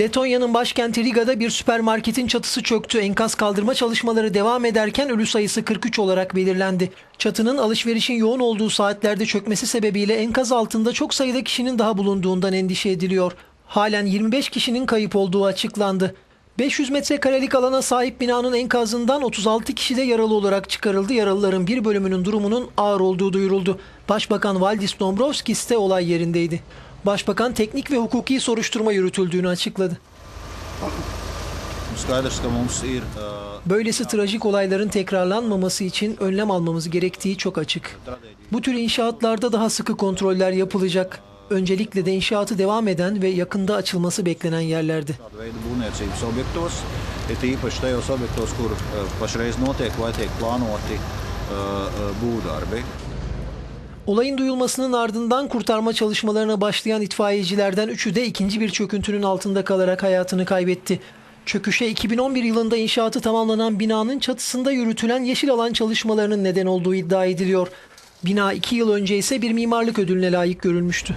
Letonya'nın başkenti Riga'da bir süpermarketin çatısı çöktü. Enkaz kaldırma çalışmaları devam ederken ölü sayısı 43 olarak belirlendi. Çatının alışverişin yoğun olduğu saatlerde çökmesi sebebiyle enkaz altında çok sayıda kişinin daha bulunduğundan endişe ediliyor. Halen 25 kişinin kayıp olduğu açıklandı. 500 metrekarelik alana sahip binanın enkazından 36 kişi de yaralı olarak çıkarıldı. Yaralıların bir bölümünün durumunun ağır olduğu duyuruldu. Başbakan Valdis Dombrovskis de olay yerindeydi. Başbakan teknik ve hukuki soruşturma yürütüldüğünü açıkladı. Böylesi trajik olayların tekrarlanmaması için önlem almamız gerektiği çok açık. Bu tür inşaatlarda daha sıkı kontroller yapılacak. Öncelikle de inşaatı devam eden ve yakında açılması beklenen yerlerde. Olayın duyulmasının ardından kurtarma çalışmalarına başlayan itfaiyecilerden üçü de ikinci bir çöküntünün altında kalarak hayatını kaybetti. Çöküşe 2011 yılında inşaatı tamamlanan binanın çatısında yürütülen yeşil alan çalışmalarının neden olduğu iddia ediliyor. Bina iki yıl önce ise bir mimarlık ödülüne layık görülmüştü.